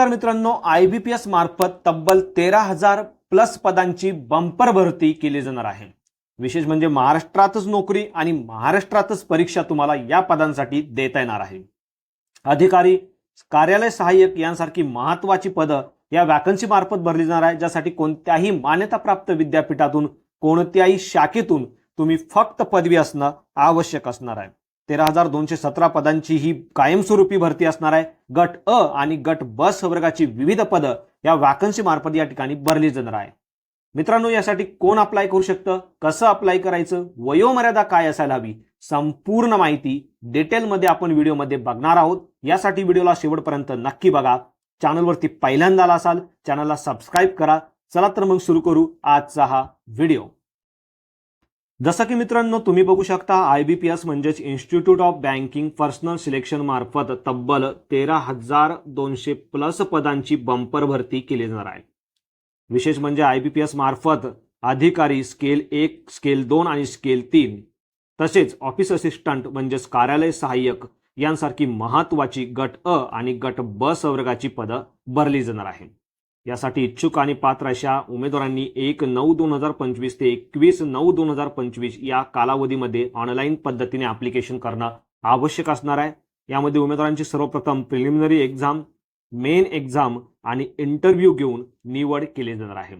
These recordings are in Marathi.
तर मित्रांनो आय बी पी एस मार्फत तब्बल तेरा हजार प्लस पदांची बंपर भरती केली जाणार आहे. विशेष म्हणजे महाराष्ट्रातच नोकरी आणि महाराष्ट्रातच परीक्षा तुम्हाला या पदांसाठी देता येणार आहे. अधिकारी कार्यालय सहाय्यक यांसारखी महत्वाची पदं या वॅकन्सी मार्फत भरली जाणार आहे ज्यासाठी कोणत्याही मान्यताप्राप्त विद्यापीठातून कोणत्याही शाखेतून तुम्ही फक्त पदवी असणं आवश्यक असणार आहे. तेरा हजार दोनशे सतरा पदांची ही कायमस्वरूपी भरती असणार आहे. गट अ आणि गट ब संवर्गाची विविध पदं या वॅकन्सी मार्फत या ठिकाणी भरली जाणार आहे. मित्रांनो यासाठी कोण अप्लाय करू शकतं? कसं अप्लाय करायचं? वयोमर्यादा काय असायला हवी? संपूर्ण माहिती डिटेलमध्ये आपण व्हिडिओमध्ये बघणार आहोत. यासाठी व्हिडिओला शेवटपर्यंत नक्की बघा. चॅनलवरती पहिल्यांदा आला असाल चॅनलला सबस्क्राईब करा. चला तर मग सुरू करू आजचा हा व्हिडिओ जसं की मित्रांनो तुम्ही बघू शकता आय बी पी एस म्हणजेच institute of banking personnel selection मार्फत तब्बल तेरा हजार दोनशे प्लस पदांची बंपर भरती केली जाणार आहे. विशेष म्हणजे आय बी पी एस मार्फत अधिकारी स्केल एक स्केल दोन आणि स्केल तीन तसेच ऑफिस असिस्टंट म्हणजेच कार्यालय सहाय्यक यांसारखी महत्वाची गट अ आणि गट ब संवर्गाची पदं भरली जाणार आहे यासाठी इच्छुक आणि पात्र अशा उमेदवारांनी एक नऊ दोन हजार पंचवीस ते एकवीस नऊ दोन हजार पंचवीस या कालावधीमध्ये ऑनलाईन पद्धतीने ॲप्लिकेशन करणं आवश्यक असणार आहे. यामध्ये उमेदवारांची सर्वप्रथम प्रिलिमिनरी एक्झाम मेन एक्झाम आणि इंटरव्ह्यू घेऊन निवड केली जाणार आहे.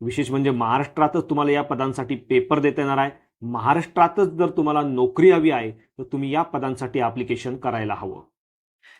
विशेष म्हणजे महाराष्ट्रातच तुम्हाला या पदांसाठी पेपर देता येणार आहे. महाराष्ट्रातच जर तुम्हाला नोकरी हवी आहे तर तुम्ही या पदांसाठी ॲप्लिकेशन करायला हवं.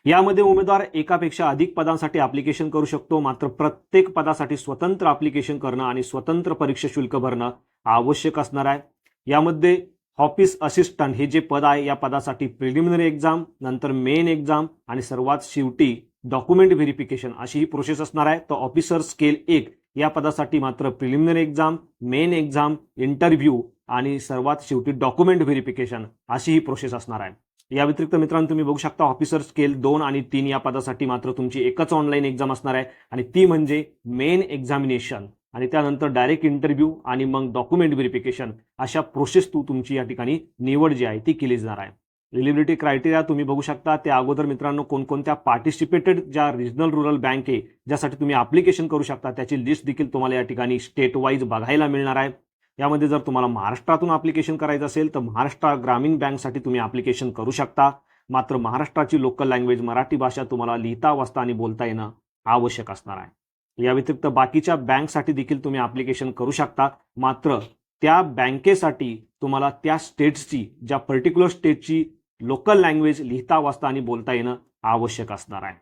यामध्ये उमेदवार एकापेक्षा अधिक पदांसाठी ॲप्लिकेशन करू शकतो. मात्र प्रत्येक पदासाठी स्वतंत्र ॲप्लिकेशन करणं आणि स्वतंत्र परीक्षा शुल्क भरणं आवश्यक असणार आहे. यामध्ये ऑफिस असिस्टंट हे जे पद आहे या पदासाठी प्रिलिमिनरी एक्झाम नंतर मेन एक्झाम आणि सर्वात शेवटी डॉक्युमेंट व्हेरिफिकेशन अशी ही प्रोसेस असणार आहे. तर ऑफिसर स्केल एक या पदासाठी मात्र preliminary exam main exam interview आणि सर्वात शेवटी डॉक्युमेंट व्हेरिफिकेशन अशी ही प्रोसेस असणार आहे. या व्यतिरिक्त मित्रांनो तुम्ही बघू शकता ऑफिसर स्केल दोन आणि तीन या पदासाठी मात्र तुमची एकच ऑनलाईन एक्झाम असणार आहे. आणि ती म्हणजे मेन एक्झामिनेशन आणि त्यानंतर डायरेक्ट इंटरव्ह्यू आणि मग डॉक्युमेंट व्हेरिफिकेशन अशा प्रोसेस तू तुमची या ठिकाणी निवड जी आहे ती केली जाणार आहे. एलिबिलिटी क्रायटेरिया तुम्ही बघू शकता त्या अगोदर मित्रांनो कोणकोणत्या पार्टिसिपेटेड ज्या रिजनल रुरल बँक आहे ज्यासाठी तुम्ही अप्लिकेशन करू शकता त्याची लिस्ट देखील तुम्हाला या ठिकाणी स्टेट वाईज बघायला मिळणार आहे. यामध्ये जर तुम्हाला महाराष्ट्रातून अप्लिकेशन करायचं असेल तर महाराष्ट्र ग्रामीण बँकसाठी तुम्ही अप्लिकेशन करू शकता. मात्र महाराष्ट्राची लोकल लँग्वेज मराठी भाषा तुम्हाला लिहिता वाचता आणि बोलता येणं आवश्यक असणार आहे. या व्यतिरिक्त बाकीच्या बँकसाठी देखील तुम्ही अप्लिकेशन करू शकता. मात्र त्या बँकेसाठी तुम्हाला त्या स्टेट्सची ज्या पर्टिक्युलर स्टेटची लोकल लँग्वेज लिहिता वाचता आणि बोलता येणं आवश्यक असणार आहे.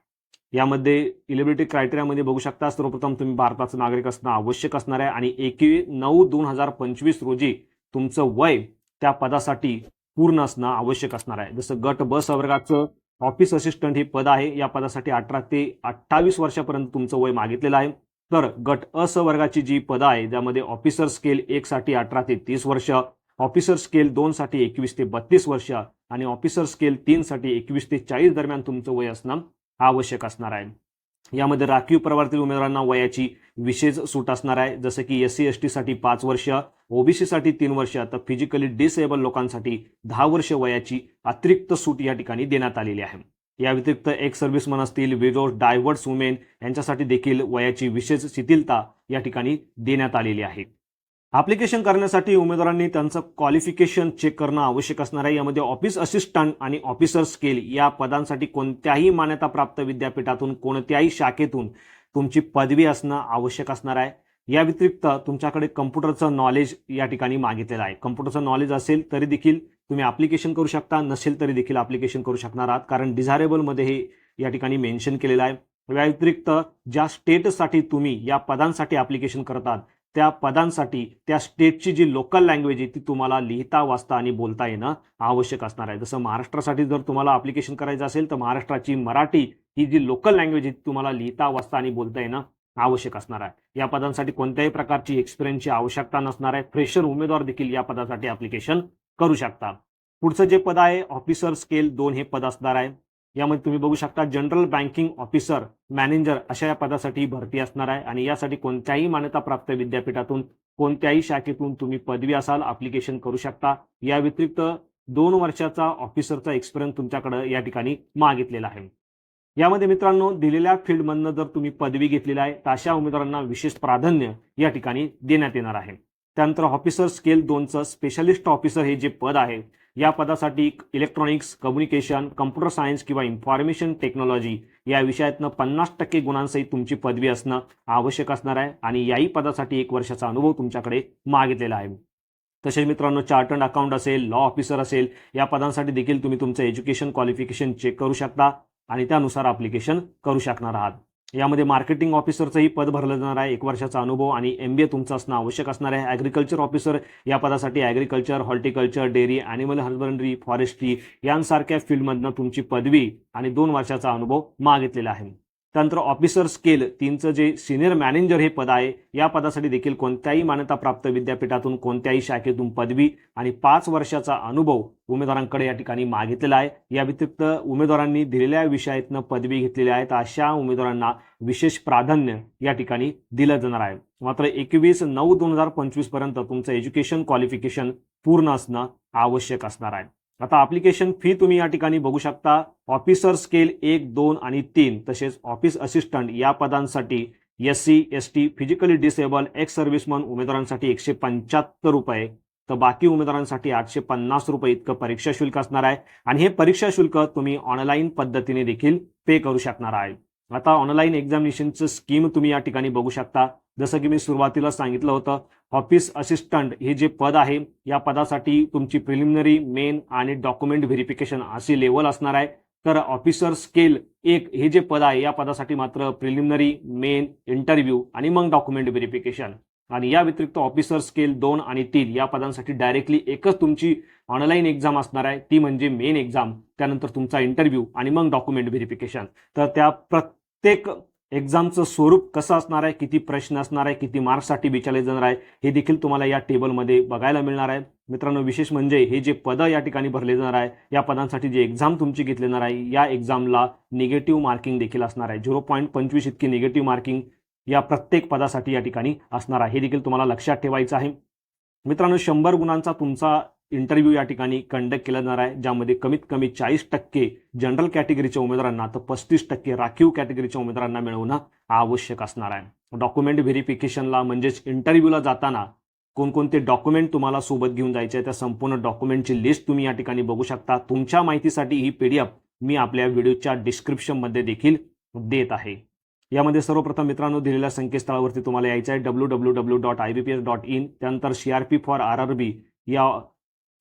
यामध्ये इलिबिलिटी क्रायटेरियामध्ये बघू शकता सर्वप्रथम तुम्ही भारताचं नागरिक असणं आवश्यक असणार आहे आणि एकवीस नऊ दोन हजार पंचवीस रोजी तुमचं वय त्या पदासाठी पूर्ण असणं आवश्यक असणार आहे. जसं गट ब संवर्गाचं ऑफिस असिस्टंट हे पद आहे या पदासाठी अठरा ते अठ्ठावीस वर्षापर्यंत तुमचं वय मागितलेलं आहे. तर गट अ वर्गाची जी पदं आहे ज्यामध्ये ऑफिसर स्केल एक साठी अठरा ते तीस वर्ष ऑफिसर स्केल दोन साठी एकवीस ते बत्तीस वर्ष आणि ऑफिसर स्केल तीन साठी एकवीस ते चाळीस दरम्यान तुमचं वय असणं आवश्यक असणार आहे. यामध्ये राखीव प्रवर्तित उमेदवारांना वयाची विशेष सूट असणार आहे. जसं की एस सी एस टीसाठी पाच वर्ष ओबीसीसाठी तीन वर्ष तर फिजिकली डिसेबल लोकांसाठी दहा वर्ष वयाची अतिरिक्त सूट या ठिकाणी देण्यात आलेली आहे. या व्यतिरिक्त एक सर्व्हिसमन असतील विडो डायव्हर्ट्स वुमेन यांच्यासाठी देखील वयाची विशेष शिथिलता या ठिकाणी देण्यात आलेली आहे. ॲप्लिकेशन करण्यासाठी उमेदवारांनी त्यांचं क्वालिफिकेशन चेक करणं आवश्यक असणार आहे. यामध्ये ऑफिस असिस्टंट आणि ऑफिसर स्केल या पदांसाठी कोणत्याही मान्यताप्राप्त विद्यापीठातून कोणत्याही शाखेतून तुमची पदवी असणं आवश्यक असणार आहे. या व्यतिरिक्त तुमच्याकडे कम्प्युटरचं नॉलेज या ठिकाणी मागितलेलं आहे. कम्प्युटरचं नॉलेज असेल तरी देखील तुम्ही ॲप्लिकेशन करू शकता नसेल तरी देखील ॲप्लिकेशन करू शकणार आहात. कारण डिझायरेबलमध्ये हे या ठिकाणी मेन्शन केलेलं आहे. या व्यतिरिक्त ज्या स्टेटसाठी तुम्ही या पदांसाठी ॲप्लिकेशन करतात त्या पदांसाठी त्या स्टेटची जी लोकल लँग्वेज आहे ती तुम्हाला लिहिता वाचता आणि बोलता येणं आवश्यक असणार आहे. जसं महाराष्ट्रासाठी जर तुम्हाला अप्लिकेशन करायचं असेल तर महाराष्ट्राची मराठी ही जी लोकल लँग्वेज आहे ती तुम्हाला लिहिता वाचता आणि बोलता येणं आवश्यक असणार आहे. या पदांसाठी कोणत्याही प्रकारची एक्सपिरियन्सची आवश्यकता नसणार आहे. फ्रेशर उमेदवार देखील या पदासाठी अप्लिकेशन करू शकता. पुढचं जे पद आहे ऑफिसर स्केल दोन हे पद असणार आहे. यामध्ये तुम्ही बघू शकता जनरल बँकिंग ऑफिसर मॅनेजर अशा या पदासाठी भरती असणार आहे. आणि यासाठी कोणत्याही मान्यताप्राप्त विद्यापीठातून कोणत्याही शाखेतून तुम्ही पदवी असाल अप्लिकेशन करू शकता. या व्यतिरिक्त दोन वर्षाचा ऑफिसरचा एक्सपिरियन्स तुमच्याकडे या ठिकाणी मागितलेला आहे. यामध्ये मित्रांनो दिलेल्या फील्डमधनं जर तुम्ही पदवी घेतलेली आहे तर अशा उमेदवारांना विशेष प्राधान्य या ठिकाणी देण्यात येणार आहे. त्यानंतर ऑफिसर स्केल दोनचं स्पेशलिस्ट ऑफिसर हे जे पद आहे या पदासाठी इलेक्ट्रॉनिक्स कम्युनिकेशन कम्प्युटर सायन्स किंवा इन्फॉर्मेशन टेक्नॉलॉजी या विषयातनं पन्नास टक्के गुणांसहित तुमची पदवी असणं आवश्यक असणार आहे आणि याही पदासाठी एक वर्षाचा अनुभव तुमच्याकडे मागितलेला आहे. तसेच मित्रांनो चार्टर्ड अकाउंट असेल लॉ ऑफिसर असेल या पदांसाठी देखील तुम्ही तुमचं एज्युकेशन क्वालिफिकेशन चेक करू शकता आणि त्यानुसार अप्लिकेशन करू शकणार आहात. यामध्ये मार्केटिंग ऑफिसरचंही पद भरलं जाणार आहे. एक वर्षाचा अनुभव आणि एम बी ए तुमचं असणं आवश्यक असणार आहे. ॲग्रिकल्चर ऑफिसर या पदासाठी agriculture horticulture dairy animal husbandry forestry यांसारख्या फील्डमधनं तुमची पदवी आणि दोन वर्षाचा अनुभव मागितलेला आहे. त्यानंतर ऑफिसर स्केल तीनचं जे सिनियर मॅनेजर हे पद आहे या पदासाठी देखील कोणत्याही मान्यताप्राप्त विद्यापीठातून कोणत्याही शाखेतून पदवी आणि पाच वर्षाचा अनुभव उमेदवारांकडे या ठिकाणी मागितलेला आहे. या व्यतिरिक्त उमेदवारांनी दिलेल्या विषयातनं पदवी घेतलेली आहे तर अशा उमेदवारांना विशेष प्राधान्य या ठिकाणी दिलं जाणार आहे. मात्र एकवीस नऊ दोन हजार पंचवीसपर्यंत तुमचं एज्युकेशन क्वालिफिकेशन पूर्ण असणं आवश्यक असणार आहे. आता अप्लिकेशन फी तुम्ही या ठिकाणी बघू शकता. ऑफिसर स्केल एक दोन आणि तीन तसेच ऑफिस असिस्टंट या पदांसाठी S C S T physically disable ex serviceman उमेदवारांसाठी एकशे पंच्याहत्तर रुपये तर बाकी उमेदवारांसाठी आठशे पन्नास रुपये इतकं परीक्षा शुल्क असणार आहे. आणि हे परीक्षा शुल्क तुम्ही ऑनलाईन पद्धतीने देखील पे करू शकणार आहे. आता ऑनलाईन एक्झामिनेशनचं स्कीम तुम्ही या ठिकाणी बघू शकता. जसं की मी सुरुवातीला सांगितलं होतं ऑफिस असिस्टंट हे जे पद आहे या पदासाठी तुमची प्रिलिमिनरी मेन आणि डॉक्युमेंट व्हेरिफिकेशन अशी लेवल असणार आहे. तर ऑफिसर स्केल एक हे जे पद आहे या पदासाठी मात्र प्रिलिमिनरी मेन इंटरव्ह्यू आणि मग डॉक्युमेंट व्हेरिफिकेशन आणि या व्यतिरिक्त ऑफिसर स्केल दोन आणि तीन या पदांसाठी डायरेक्टली एकच तुमची ऑनलाईन एक्झाम असणार आहे. ती म्हणजे मेन एक्झाम त्यानंतर तुमचा इंटरव्ह्यू आणि मग डॉक्युमेंट व्हेरिफिकेशन तर त्या प्रत्येक एक्झामचं स्वरूप कसं असणार आहे किती प्रश्न असणार आहे किती मार्क्ससाठी विचारले जाणार आहे हे देखील तुम्हाला या टेबलमध्ये बघायला मिळणार आहे. मित्रांनो विशेष म्हणजे हे जे पदं या ठिकाणी भरले जाणार आहे या पदांसाठी जे एक्झाम तुमची घेतली जाणार आहे या एक्झामला निगेटिव्ह मार्किंग देखील असणार आहे. झिरो पॉईंट पंचवीस इतकी निगेटिव्ह मार्किंग या प्रत्येक पदासाठी या ठिकाणी असणार आहे. हे देखील तुम्हाला लक्षात ठेवायचं आहे. मित्रांनो शंभर गुणांचा तुमचा इंटरव्ह्यू या ठिकाणी कंडक्ट केला जाणार आहे ज्यामध्ये कमीत कमी चाळीस टक्के जनरल कॅटेगरीच्या उमेदवारांना तर पस्तीस टक्के राखीव कॅटेगरीच्या उमेदवारांना मिळवणं आवश्यक असणार आहे. डॉक्युमेंट व्हेरिफिकेशनला म्हणजेच इंटरव्ह्यूला जाताना कोणकोणते डॉक्युमेंट तुम्हाला सोबत घेऊन जायचे आहे त्या संपूर्ण डॉक्युमेंटची लिस्ट तुम्ही या ठिकाणी बघू शकता. तुमच्या माहितीसाठी ही पीडीएफ मी आपल्या व्हिडिओच्या डिस्क्रिप्शनमध्ये देखील देत आहे. यामध्ये सर्वप्रथम मित्रांनो दिलेल्या संकेतस्थळावरती तुम्हाला यायचं आहे W W W dot I B P S dot in त्यानंतर C R P for R R B या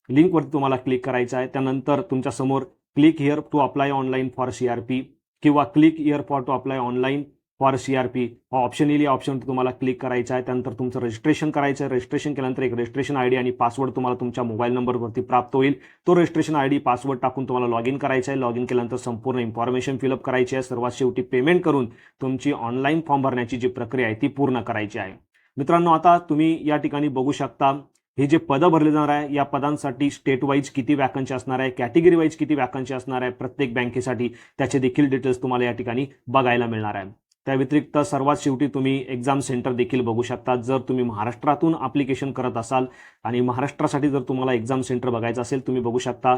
लिंकवरती तुम्हाला क्लिक करायचं आहे. त्यानंतर तुमच्यासमोर click here to apply online for C R P किंवा click here for to apply online for C R P हा ऑप्शन येईल. या ऑप्शन तुम्हाला क्लिक करायचं आहे. त्यानंतर तुमचं रजिस्ट्रेशन करायचं आहे. रजिस्ट्रेशन केल्यानंतर एक रजिस्ट्रेशन आय डी आणि पासवर्ड तुम्हाला तुमच्या मोबाईल नंबरवरती प्राप्त होईल. तो रजिस्ट्रेशन आय डी पासवर्ड टाकून तुम्हाला लॉग इन करायचं आहे. लॉग इन केल्यानंतर संपूर्ण इन्फॉर्मेशन फिलअप करायची आहे. सर्वात शेवटी पेमेंट करून तुमची ऑनलाईन फॉर्म भरण्याची जी प्रक्रिया आहे ती पूर्ण करायची आहे. मित्रांनो आता तुम्ही या ठिकाणी बघू शकता हे जे पदं भरले जाणार आहे या पदांसाठी स्टेट वाईज किती वॅकन्सी असणार आहे कॅटेगरी वाईज किती वॅकन्सी असणार आहे प्रत्येक बँकेसाठी त्याचे देखील डिटेल्स तुम्हाला या ठिकाणी बघायला मिळणार आहे. त्या व्यतिरिक्त सर्वात शेवटी तुम्ही एक्झाम सेंटर देखील बघू शकता. जर तुम्ही महाराष्ट्रातून अप्लिकेशन करत असाल आणि महाराष्ट्रासाठी जर तुम्हाला एक्झाम सेंटर बघायचं असेल तुम्ही बघू शकता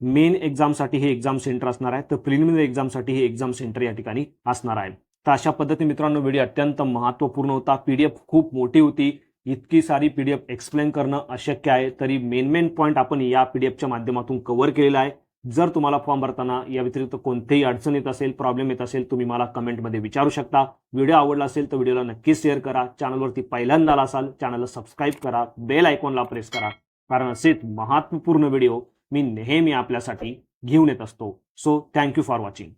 मेन एक्झामसाठी हे एक्झाम सेंटर असणार आहे. तर प्रिलिमिनरी एक्झामसाठी हे एक्झाम सेंटर या ठिकाणी असणार आहे. तर अशा पद्धतीने मित्रांनो व्हिडिओ अत्यंत महत्त्वपूर्ण होता. पीडीएफ खूप मोठी होती. इतकी सारी पी डी एफ एक्सप्लेन करणं अशक्य आहे. तरी मेन मेन पॉईंट आपण या पी डी एफच्या माध्यमातून कव्हर केलेला आहे. जर तुम्हाला फॉर्म भरताना या व्यतिरिक्त कोणतेही अडचण येत असेल प्रॉब्लेम येत असेल तुम्ही मला कमेंटमध्ये विचारू शकता. व्हिडिओ आवडला असेल तर व्हिडिओला नक्कीच शेअर करा. चॅनलवरती पहिल्यांदा आला असाल चॅनलला सबस्क्राईब करा. बेल आयकॉनला प्रेस करा. कारण असेच महत्त्वपूर्ण व्हिडिओ मी नेहमी आपल्यासाठी घेऊन येत असतो. So thank you for watching